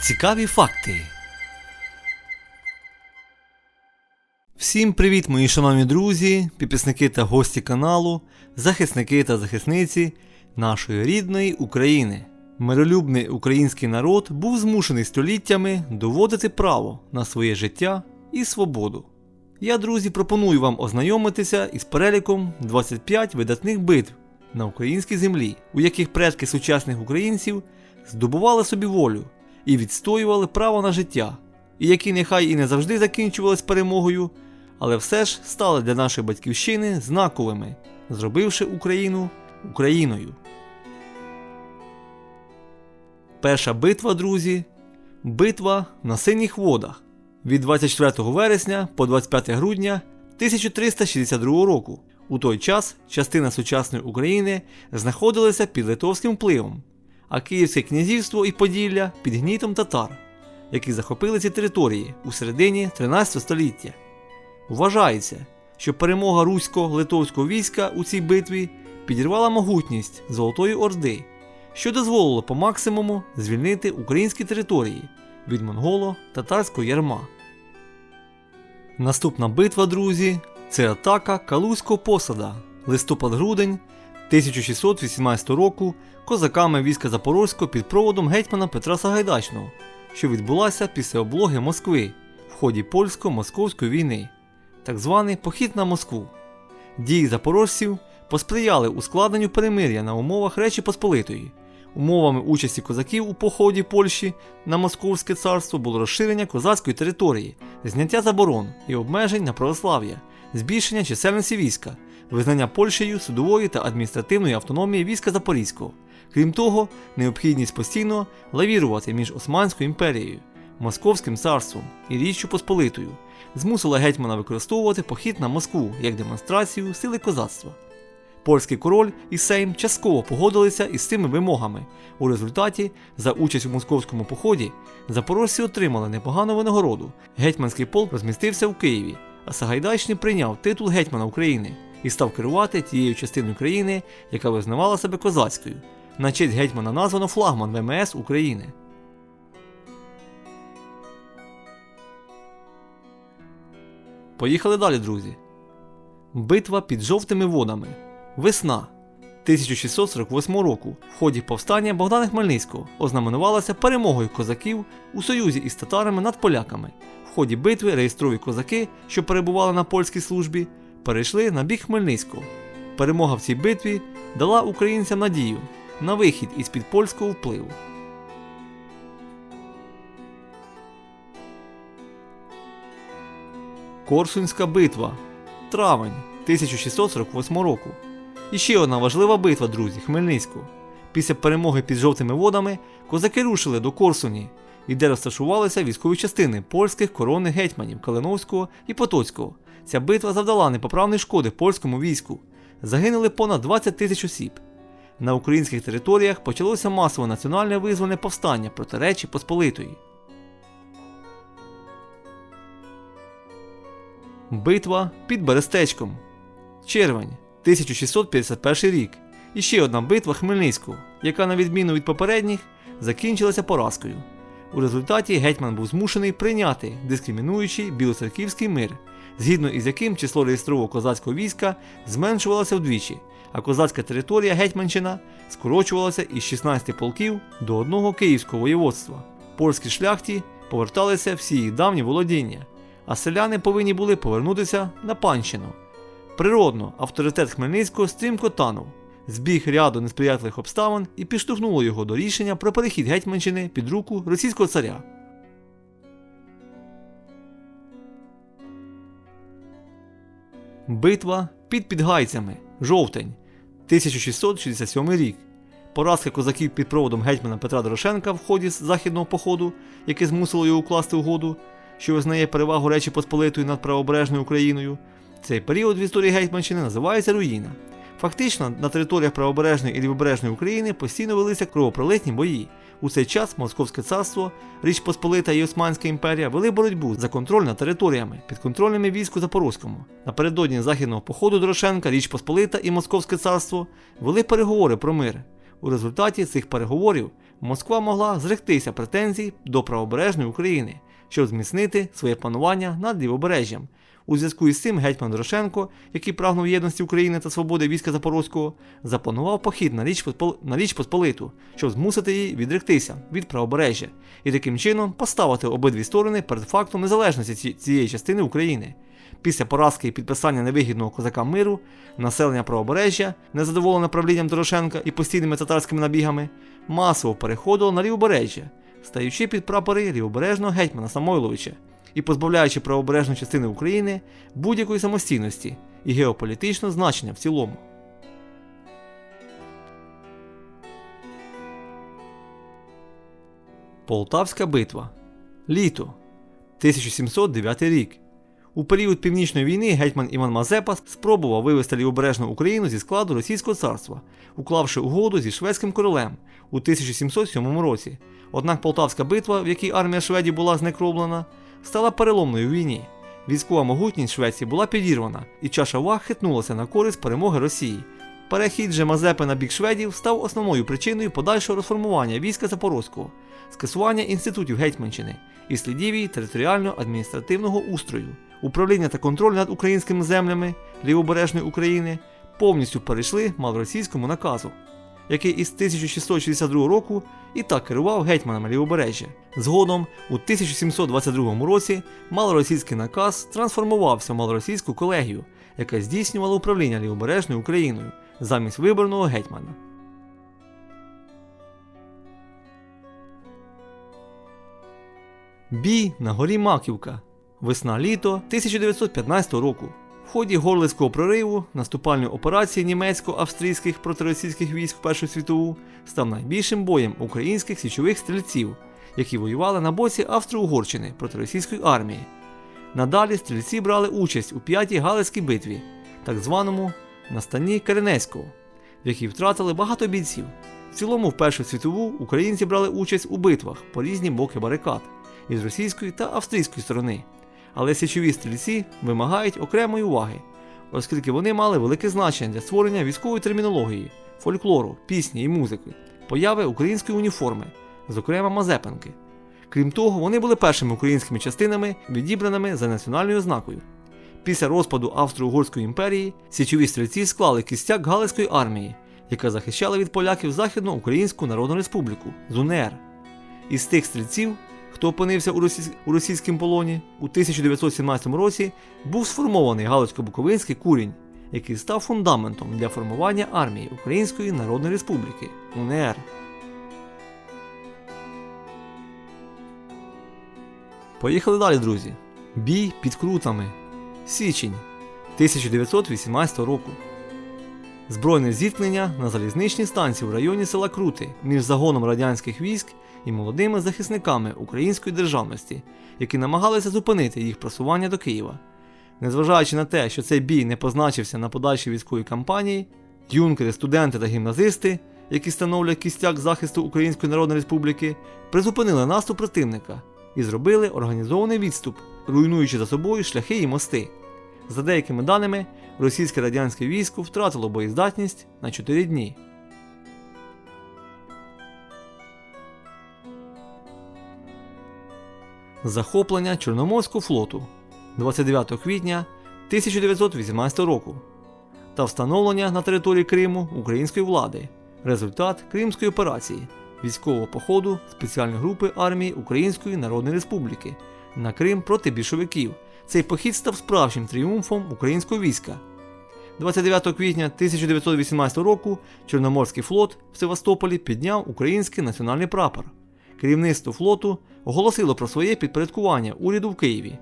Цікаві факти. Всім привіт, мої шановні друзі, підписники та гості каналу, захисники та захисниці нашої рідної України. Миролюбний український народ був змушений століттями доводити право на своє життя і свободу. Я, друзі, пропоную вам ознайомитися із переліком 25 видатних битв на українській землі, у яких предки сучасних українців здобували собі волю і відстоювали право на життя, і які нехай і не завжди закінчувались перемогою, але все ж стали для нашої батьківщини знаковими, зробивши Україну Україною. Перша битва, друзі, битва на синіх водах від 24 вересня по 25 грудня 1362 року. У той час частина сучасної України знаходилася під литовським впливом, а Київське князівство і Поділля під гнітом татар, які захопили ці території у середині 13 століття. Вважається, що перемога русько-литовського війська у цій битві підірвала могутність Золотої Орди, що дозволило по максимуму звільнити українські території від монголо-татарського ярма. Наступна битва, друзі, це атака Калузького посада, листопад-грудень 1618 року козаками війська Запорозького під проводом гетьмана Петра Сагайдачного, що відбулася після облоги Москви в ході польсько-московської війни, так званий похід на Москву. Дії запорожців посприяли ускладненню перемир'я на умовах Речі Посполитої. Умовами участі козаків у поході Польщі на Московське царство було розширення козацької території, зняття заборон і обмежень на православ'я, збільшення чисельності війська, визнання Польщею судової та адміністративної автономії війська Запорізького. Крім того, необхідність постійно лавірувати між Османською імперією, Московським царством і Річчю Посполитою змусила гетьмана використовувати похід на Москву як демонстрацію сили козацтва. Польський король і Сейм частково погодилися із цими вимогами. У результаті, за участь у московському поході, запорожці отримали непогану винагороду. Гетьманський полк розмістився в Києві, а Сагайдачний прийняв титул гетьмана України і став керувати тією частиною країни, яка визнавала себе козацькою. На честь гетьмана названо флагман ВМС України. Поїхали далі, друзі. Битва під жовтими водами. Весна 1648 року в ході повстання Богдана Хмельницького ознаменувалася перемогою козаків у союзі із татарами над поляками. В ході битви реєстрові козаки, що перебували на польській службі, перейшли на бік Хмельницького. Перемога в цій битві дала українцям надію на вихід із під польського впливу. Корсунська битва. Травень 1648 року. І ще одна важлива битва, друзі, Хмельницького. Після перемоги під жовтими водами козаки рушили до Корсуні, і де розташувалися військові частини польських коронних гетьманів Калиновського і Потоцького. Ця битва завдала непоправної шкоди польському війську. Загинули понад 20 тисяч осіб. На українських територіях почалося масове національне визвольне повстання проти Речі Посполитої. Битва під Берестечком. Червень 1651 рік. І ще одна битва Хмельницького, яка, на відміну від попередніх, закінчилася поразкою. У результаті гетьман був змушений прийняти дискримінуючий білоцерківський мир, згідно із яким число реєстрового козацького війська зменшувалося вдвічі, а козацька територія Гетьманщина скорочувалася із 16 полків до одного київського воєводства. Польські шляхті поверталися всі їх давні володіння, а селяни повинні були повернутися на панщину. Природно, авторитет Хмельницького стрімко танув, збіг ряду несприятливих обставин і підштовхнуло його до рішення про перехід Гетьманщини під руку російського царя. Битва під Підгайцями. Жовтень 1667 рік. Поразка козаків під проводом гетьмана Петра Дорошенка в ході західного походу, яке змусило його укласти угоду, що визнає перевагу Речі Посполитої над правобережною Україною. Цей період в історії Гетьманщини називається руїна. Фактично, на територіях правобережної і лівобережної України постійно велися кровопролитні бої. У цей час Московське царство, Річ Посполита і Османська імперія вели боротьбу за контроль над територіями, підконтрольними війську Запорозькому. Напередодні західного походу Дорошенка, Річ Посполита і Московське царство вели переговори про мир. У результаті цих переговорів Москва могла зректися претензій до правобережної України, щоб зміцнити своє панування над лівобережжям. У зв'язку із цим гетьман Дорошенко, який прагнув єдності України та свободи війська Запорозького, запланував похід на Річ, на Річ Посполиту, щоб змусити її відректися від правобережжя і таким чином поставити обидві сторони перед фактом незалежності цієї частини України. Після поразки і підписання невигідного козакам миру, населення правобережжя, незадоволене правлінням Дорошенка і постійними татарськими набігами, масово переходило на лівобережжя, стаючи під прапори лівобережного гетьмана Самойловича і позбавляючи правобережну частину України будь-якої самостійності і геополітичного значення в цілому. Полтавська битва. Літо. 1709 рік. У період Північної війни гетьман Іван Мазепа спробував вивести лівобережну Україну зі складу Російського царства, уклавши угоду зі шведським королем у 1707 році. Однак Полтавська битва, в якій армія Шведів була знекровлена, стала переломною в війні. Військова могутність Швеції була підірвана, і чаша ваг хитнулася на користь перемоги Росії. Перехід же Мазепи на бік шведів став основною причиною подальшого розформування війська Запорозького, скасування інститутів Гетьманщини і слідів її територіально-адміністративного устрою. Управління та контроль над українськими землями лівобережної України повністю перейшли малоросійському наказу, який із 1662 року і так керував гетьманами лівобережжя. Згодом, у 1722 році малоросійський наказ трансформувався в малоросійську колегію, яка здійснювала управління лівобережною Україною замість виборного гетьмана. Бій на горі Маківка. Весна-літо 1915 року. В ході Горлицького прориву наступальної операції німецько-австрійських протиросійських військ в Першу світову став найбільшим боєм українських січових стрільців, які воювали на боці Австро-Угорщини проти російської армії. Надалі стрільці брали участь у п'ятій Галицькій битві, так званому настанні Керенецького, в якій втратили багато бійців. В цілому, в Першу світову українці брали участь у битвах по різні боки барикад із російської та австрійської сторони. Але січові стрільці вимагають окремої уваги, оскільки вони мали велике значення для створення військової термінології, фольклору, пісні і музики, появи української уніформи, зокрема Мазепинки. Крім того, вони були першими українськими частинами, відібраними за національною ознакою. Після розпаду Австро-Угорської імперії січові стрільці склали кістяк Галицької армії, яка захищала від поляків Західну Українську Народну Республіку ЗУНР. Із тих стрільців, хто опинився у, російсь... у російському полоні, у 1917 році був сформований Галицько-Буковинський курінь, який став фундаментом для формування армії Української Народної Республіки УНР. Поїхали далі, друзі. Бій під крутами. Січень 1918 року. Збройне зіткнення на залізничній станції в районі села Крути між загоном радянських військ і молодими захисниками української державності, які намагалися зупинити їх просування до Києва. Незважаючи на те, що цей бій не позначився на подальшій військовій кампанії, юнкери, студенти та гімназисти, які становлять кістяк захисту Української Народної Республіки, призупинили наступ противника і зробили організований відступ, руйнуючи за собою шляхи і мости. За деякими даними, російське радянське військо втратило боєздатність на 4 дні. Захоплення Чорноморського флоту 29 квітня 1918 року та встановлення на території Криму української влади. Результат Кримської операції військового походу спеціальної групи армії Української Народної Республіки на Крим проти більшовиків. Цей похід став справжнім тріумфом українського війська. 29 квітня 1918 року Чорноморський флот в Севастополі підняв український національний прапор. Керівництво флоту оголосило про своє підпорядкування уряду в Києві.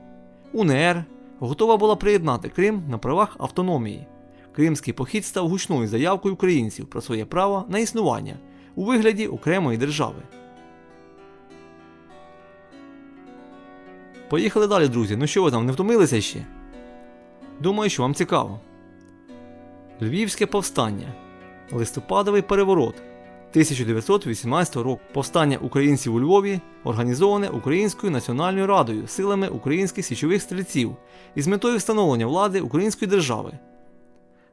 УНР готова була приєднати Крим на правах автономії. Кримський похід став гучною заявкою українців про своє право на існування у вигляді окремої держави. Поїхали далі, друзі. Ну що ви там не втомилися ще? Думаю, що вам цікаво. Львівське повстання. Листопадовий переворот 1918 року. Повстання українців у Львові організоване Українською національною радою силами українських січових стрільців із метою встановлення влади української держави.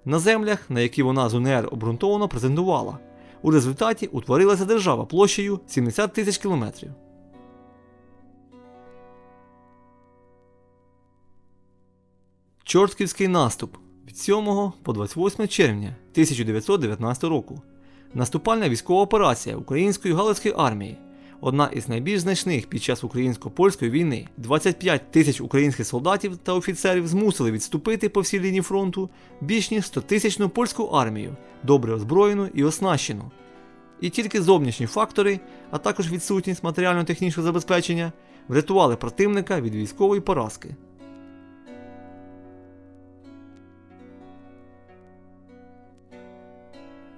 На землях, на які вона з УНР обґрунтовано претендувала, У результаті утворилася держава площею 70 тисяч кілометрів. Чортківський наступ від 7 по 28 червня 1919 року. Наступальна військова операція Української Галицької армії, одна із найбільш значних під час українсько-польської війни. 25 тисяч українських солдатів та офіцерів змусили відступити по всій лінії фронту більш ніж 100 тисячну польську армію, добре озброєну і оснащену. І тільки зовнішні фактори, а також відсутність матеріально-технічного забезпечення, врятували противника від військової поразки.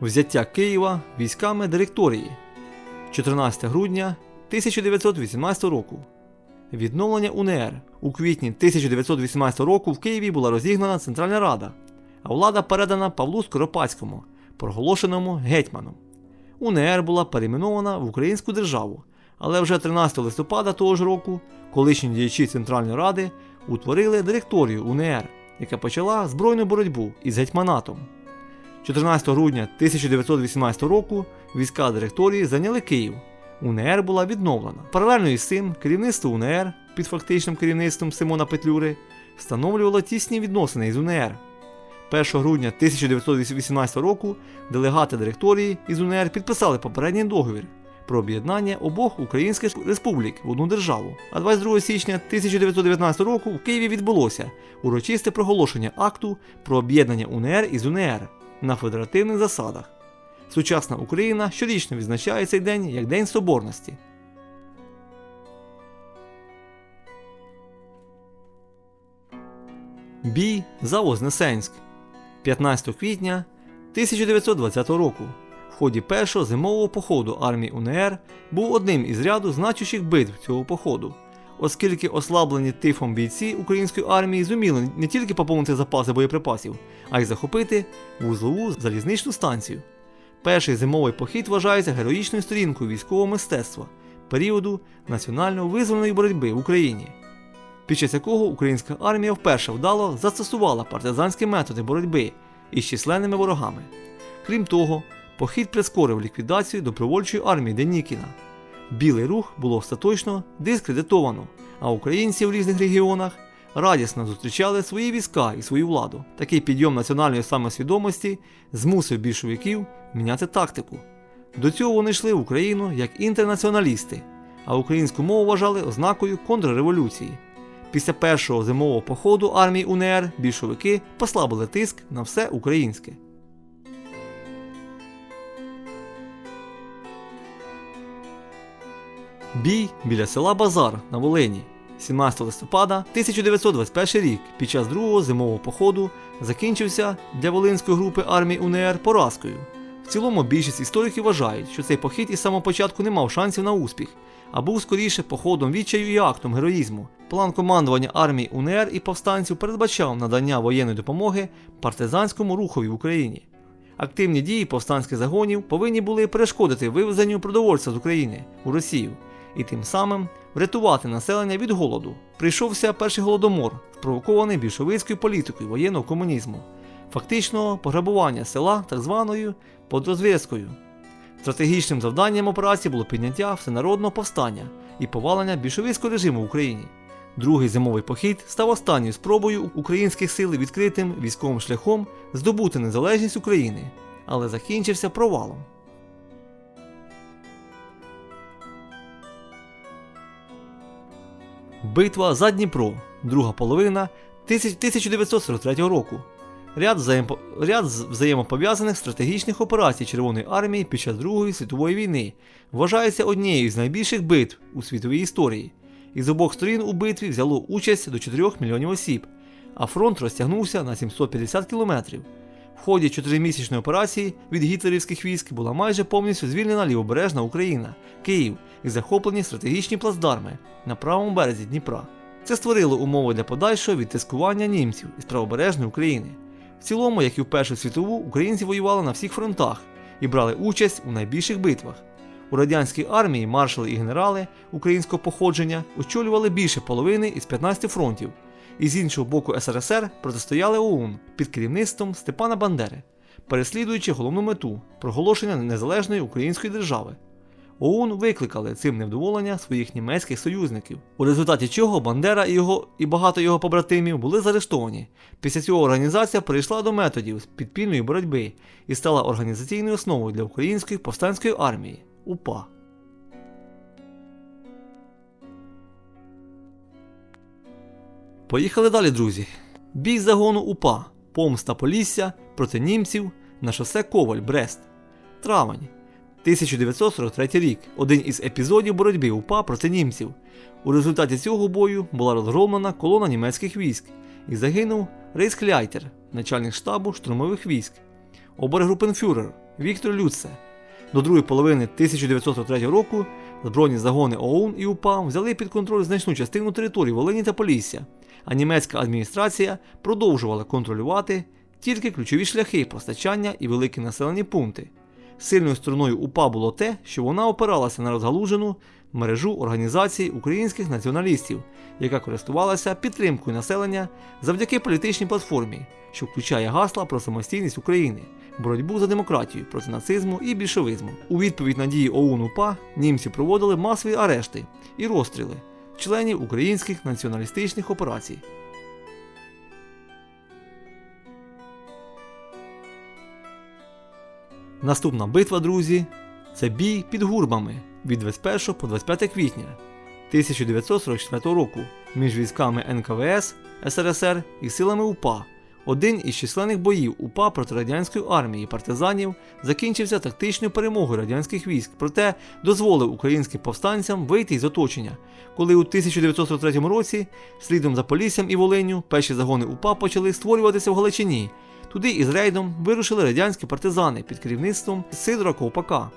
Взяття Києва військами директорії 14 грудня 1918 року. Відновлення УНР у квітні 1918 року в Києві була розігнана Центральна Рада, а влада передана Павлу Скоропадському, проголошеному гетьманом. УНР була перейменована в Українську державу, але вже 13 листопада того ж року колишні діячі Центральної Ради утворили директорію УНР, яка почала збройну боротьбу із гетьманатом. 14 грудня 1918 року війська директорії зайняли Київ. УНР була відновлена. Паралельно із цим керівництво УНР під фактичним керівництвом Симона Петлюри встановлювало тісні відносини із УНР. 1 грудня 1918 року делегати директорії із УНР підписали попередній договір про об'єднання обох українських республік в одну державу. А 22 січня 1919 року в Києві відбулося урочисте проголошення акту про об'єднання УНР із УНР на федеративних засадах. Сучасна Україна щорічно відзначає цей день як День Соборності. Бій за Вознесенськ 15 квітня 1920 року. В ході першого зимового походу армії УНР був одним із ряду значущих битв цього походу, оскільки ослаблені тифом бійці української армії зуміли не тільки поповнити запаси боєприпасів, а й захопити вузлову залізничну станцію. Перший зимовий похід вважається героїчною сторінкою військового мистецтва періоду національно-визвольної боротьби в Україні, під час якого українська армія вперше вдало застосувала партизанські методи боротьби із численними ворогами. Крім того, похід прискорив ліквідацію добровольчої армії Денікіна. Білий рух було остаточно дискредитовано, а українці в різних регіонах радісно зустрічали свої війська і свою владу. Такий підйом національної самосвідомості змусив більшовиків міняти тактику. До цього вони йшли в Україну як інтернаціоналісти, а українську мову вважали ознакою контрреволюції. Після першого зимового походу армії УНР більшовики послабили тиск на все українське. Бій біля села Базар на Волині 17 листопада 1921 рік під час другого зимового походу закінчився для волинської групи армії УНР поразкою. В цілому більшість істориків вважають, що цей похід із самого початку не мав шансів на успіх, а був скоріше походом відчаю і актом героїзму. План командування армії УНР і повстанців передбачав надання воєнної допомоги партизанському рухові в Україні. Активні дії повстанських загонів повинні були перешкодити вивезенню продовольства з України у Росію і тим самим врятувати населення від голоду. Прийшовся перший голодомор, спровокований більшовицькою політикою воєнного комунізму, фактично пограбування села так званою подрозв'язкою. Стратегічним завданням операції було підняття всенародного повстання і повалення більшовицького режиму в Україні. Другий зимовий похід став останньою спробою українських сил відкритим військовим шляхом здобути незалежність України, але закінчився провалом. Битва за Дніпро, друга половина 1943 року. Ряд, взаєм... Ряд взаємопов'язаних стратегічних операцій Червоної армії під час Другої світової війни вважається однією з найбільших битв у світовій історії. Із обох сторін у битві взяло участь до 4 мільйонів осіб, а фронт розтягнувся на 750 кілометрів. В ході чотиримісячної операції від гітлерівських військ була майже повністю звільнена лівобережна Україна, Київ і захоплені стратегічні плацдарми на правому березі Дніпра. Це створило умови для подальшого відтискування німців із правобережної України. В цілому, як і в Першу світову, українці воювали на всіх фронтах і брали участь у найбільших битвах. У радянській армії маршали і генерали українського походження очолювали більше половини із 15 фронтів, і з іншого боку СРСР протистояли ОУН під керівництвом Степана Бандери. переслідуючи головну мету проголошення незалежної української держави. ОУН викликали цим невдоволення своїх німецьких союзників, у результаті чого Бандера і його і багато його побратимів були заарештовані. Після цього організація перейшла до методів підпільної боротьби і стала організаційною основою для української повстанської армії УПА. Поїхали далі, друзі. Бій загону УПА, помста Полісся проти німців на шосе Коваль Брест. Травень 1943 рік. Один із епізодів боротьби УПА проти німців. У результаті цього бою була розгромлена колона німецьких військ і загинув Рейскляйтер, начальник штабу штурмових військ, обергрупенфюрер Віктор Люце. До другої половини 1943 року збройні загони ОУН і УПА взяли під контроль значну частину території Волині та Полісся, а німецька адміністрація продовжувала контролювати тільки ключові шляхи постачання і великі населені пункти. Сильною стороною УПА було те, що вона опиралася на розгалужену мережу організацій українських націоналістів, яка користувалася підтримкою населення завдяки політичній платформі, що включає гасла про самостійність України, боротьбу за демократію проти нацизму і більшовизму. У відповідь на дії ОУН УПА німці проводили масові арешти і розстріли членів українських націоналістичних операцій. Наступна битва, друзі, це бій під гурбами від 21 по 25 квітня 1944 року між військами НКВС СРСР і силами УПА. Один із численних боїв УПА проти радянської армії партизанів закінчився тактичною перемогою радянських військ, проте дозволив українським повстанцям вийти із оточення, коли у 1943 році, слідом за Поліссям і Волинню, перші загони УПА почали створюватися в Галичині. Туди із рейдом вирушили радянські партизани під керівництвом Сидора Ковпака.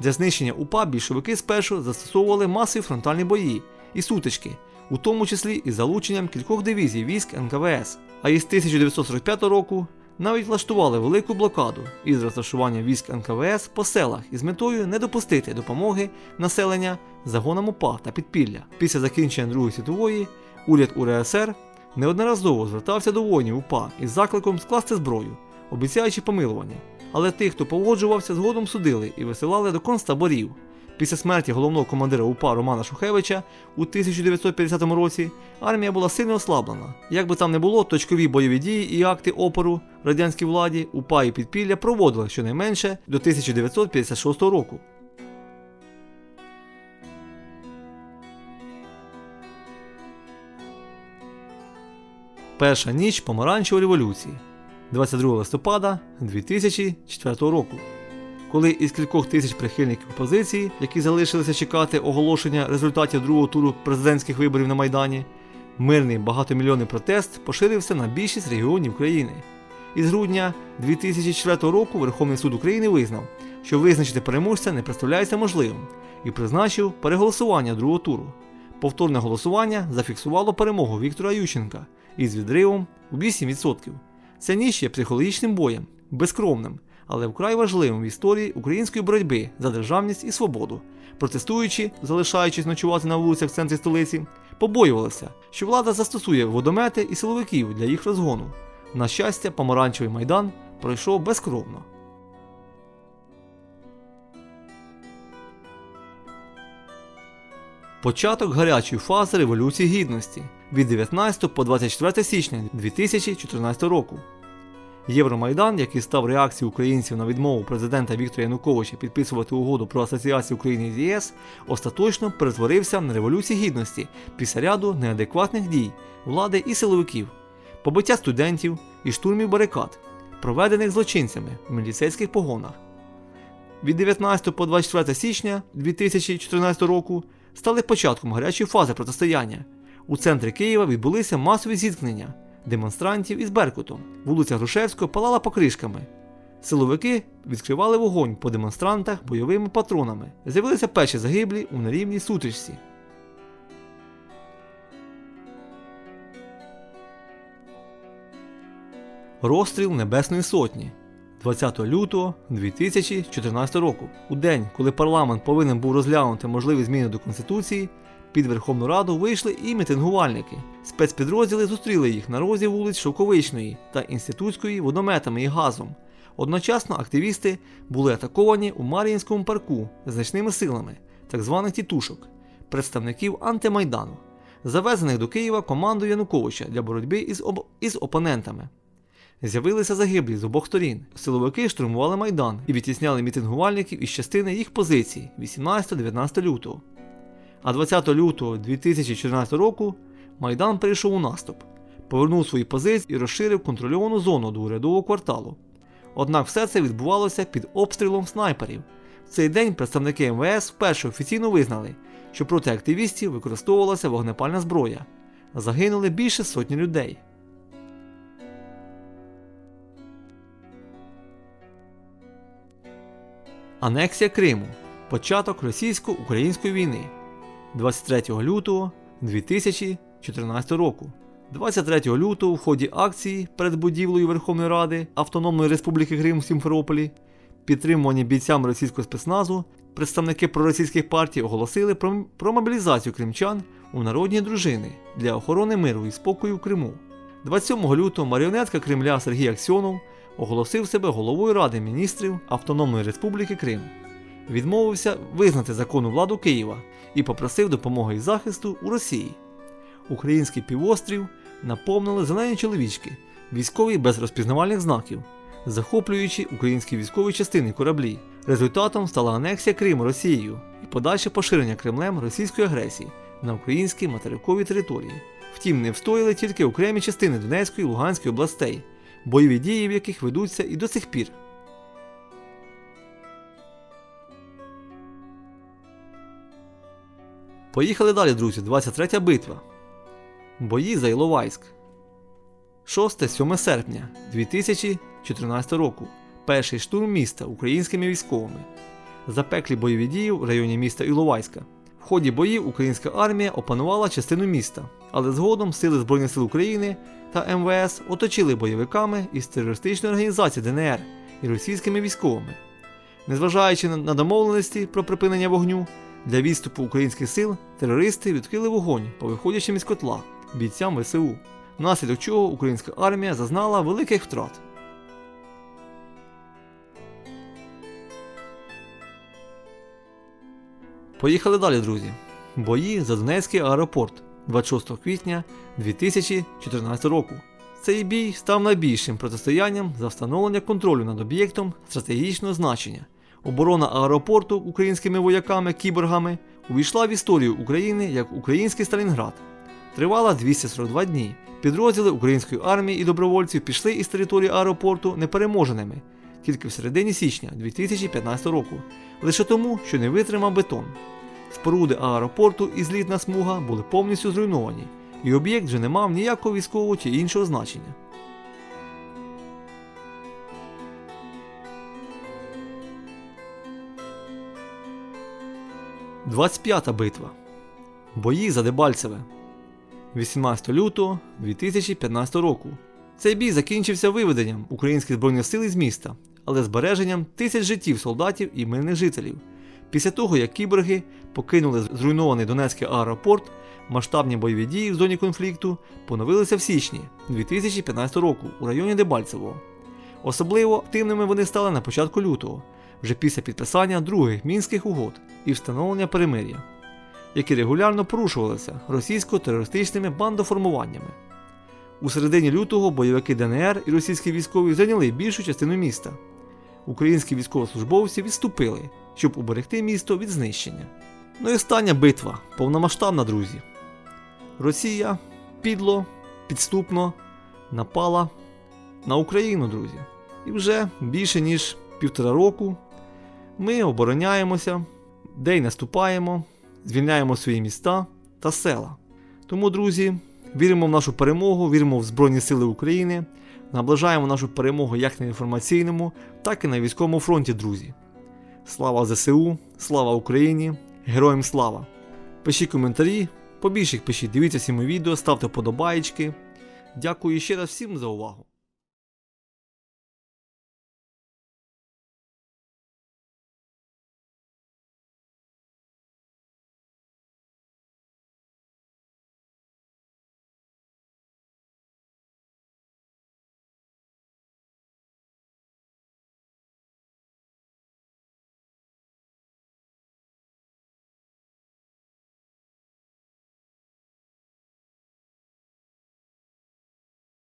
Для знищення УПА більшовики спершу застосовували масові фронтальні бої і сутички, у тому числі із залученням кількох дивізій військ НКВС. А із 1945 року навіть влаштували велику блокаду із розташуванням військ НКВС по селах із метою не допустити допомоги населення загонам УПА та підпілля. Після закінчення Другої світової уряд УРСР неодноразово звертався до воїнів УПА із закликом скласти зброю, обіцяючи помилування. Але тих, хто погоджувався, згодом судили і висилали до концтаборів. Після смерті головного командира УПА Романа Шухевича у 1950 році армія була сильно ослаблена. Як би там не було, точкові бойові дії і акти опору радянській владі УПА і підпілля проводили щонайменше до 1956 року. Перша ніч помаранчевої революції 22 листопада 2004 року. Коли із кількох тисяч прихильників опозиції, які залишилися чекати оголошення результатів другого туру президентських виборів на Майдані, мирний багатомільйонний протест поширився на більшість регіонів країни. Із грудня 2004 року Верховний суд України визнав, що визначити переможця не представляється можливим, і призначив переголосування другого туру. Повторне голосування зафіксувало перемогу Віктора Ющенка із відривом у 8%. Ця ніч є психологічним боєм, безкровним, але вкрай важливим в історії української боротьби за державність і свободу. Протестуючи, залишаючись ночувати на вулицях в центрі столиці, побоювалися, що влада застосує водомети і силовиків для їх розгону. На щастя, помаранчевий майдан пройшов безкровно. Початок гарячої фази Революції Гідності від 19 по 24 січня 2014 року. Євромайдан, який став реакцією українців на відмову президента Віктора Януковича підписувати угоду про асоціацію України з ЄС, остаточно перетворився на революцію гідності після ряду неадекватних дій влади і силовиків, побиття студентів і штурмів барикад, проведених злочинцями в міліцейських погонах. Від 19 по 24 січня 2014 року стали початком гарячої фази протистояння. У центрі Києва відбулися масові зіткнення демонстрантів із Беркутом. Вулиця Грушевського палала покришками. Силовики відкривали вогонь по демонстрантах бойовими патронами. З'явилися перші загиблі у нерівній сутичці. Розстріл Небесної Сотні 20 лютого 2014 року. У день, коли парламент повинен був розглянути можливі зміни до Конституції, під Верховну Раду вийшли і мітингувальники. Спецпідрозділи зустріли їх на розі вулиць Шовковичної та Інститутської водометами і газом. Одночасно активісти були атаковані у Мар'їнському парку значними силами так званих тітушок, представників антимайдану, завезених до Києва командою Януковича для боротьби із, об... із опонентами. З'явилися загиблі з обох сторін. Силовики штурмували майдан і відтісняли мітингувальників із частини їх позицій 18-19 лютого. А 20 лютого 2014 року Майдан перейшов у наступ, повернув свої позиції і розширив контрольовану зону до урядового кварталу. Однак все це відбувалося під обстрілом снайперів. В цей день представники МВС вперше офіційно визнали, що проти активістів використовувалася вогнепальна зброя. Загинули більше сотні людей. Анексія Криму. Початок російсько-української війни 23 лютого 2014 року. 23 лютого в ході акції перед будівлею Верховної Ради Автономної Республіки Крим в Сімферополі, підтримувані бійцями російського спецназу, представники проросійських партій оголосили про, про мобілізацію кримчан у народні дружини для охорони миру і спокою в Криму. 27 лютого маріонетка Кремля Сергій Аксьонов оголосив себе головою Ради міністрів Автономної Республіки Крим. Відмовився визнати законну владу Києва і попросив допомоги і захисту у Росії. Український півострів наповнили зелені чоловічки, військові без розпізнавальних знаків, захоплюючи українські військові частини кораблі. Результатом стала анексія Криму Росією і подальше поширення Кремлем російської агресії на українські материкові території. Втім, не встояли тільки окремі частини Донецької і Луганської областей, бойові дії в яких ведуться і до сих пір. Поїхали далі, друзі. 23 битва. Бої за Іловайськ. 6-7 серпня 2014 року. Перший штурм міста українськими військовими. Запеклі бойові дії в районі міста Іловайська. В ході боїв українська армія опанувала частину міста, але згодом Сили Збройних сил України та МВС оточили бойовиками із терористичної організації ДНР і російськими військовими. Незважаючи на домовленості про припинення вогню, для відступу українських сил терористи відкрили вогонь по виходячим із котла бійцям ВСУ, внаслідок чого українська армія зазнала великих втрат. Поїхали далі, друзі. Бої за Донецький аеропорт 26 квітня 2014 року. Цей бій став найбільшим протистоянням за встановлення контролю над об'єктом стратегічного значення. Оборона аеропорту українськими вояками кіборгами увійшла в історію України як Український Сталінград. Тривала 242 дні. Підрозділи української армії і добровольців пішли із території аеропорту непереможеними тільки в середині січня 2015 року, лише тому, що не витримав бетон. Споруди аеропорту і злітна смуга були повністю зруйновані, і об'єкт вже не мав ніякого військового чи іншого значення. Двадцять п'ята битва. Бої за Дебальцеве. 18 лютого 2015 року. Цей бій закінчився виведенням українських збройних сил із міста, але збереженням тисяч життів солдатів і мирних жителів. Після того, як кіборги покинули зруйнований Донецький аеропорт, масштабні бойові дії в зоні конфлікту поновилися в січні 2015 року у районі Дебальцевого. Особливо активними вони стали на початку лютого, вже після підписання других мінських угод і встановлення перемир'я, які регулярно порушувалися російсько-терористичними бандоформуваннями. У середині лютого бойовики ДНР і російські військові зайняли більшу частину міста. Українські військовослужбовці відступили, щоб уберегти місто від знищення. Ну і остання битва повномасштабна, друзі. Росія підло, підступно напала на Україну, друзі. І вже більше ніж півтора року ми обороняємося, день наступаємо, звільняємо свої міста та села. Тому, друзі, віримо в нашу перемогу, віримо в Збройні Сили України, наближаємо нашу перемогу як на інформаційному, так і на військовому фронті, друзі. Слава ЗСУ, слава Україні, героям слава! Пишіть коментарі, побільше їх пишіть, дивіться всі мої відео, ставте вподобаєчки. Дякую ще раз всім за увагу.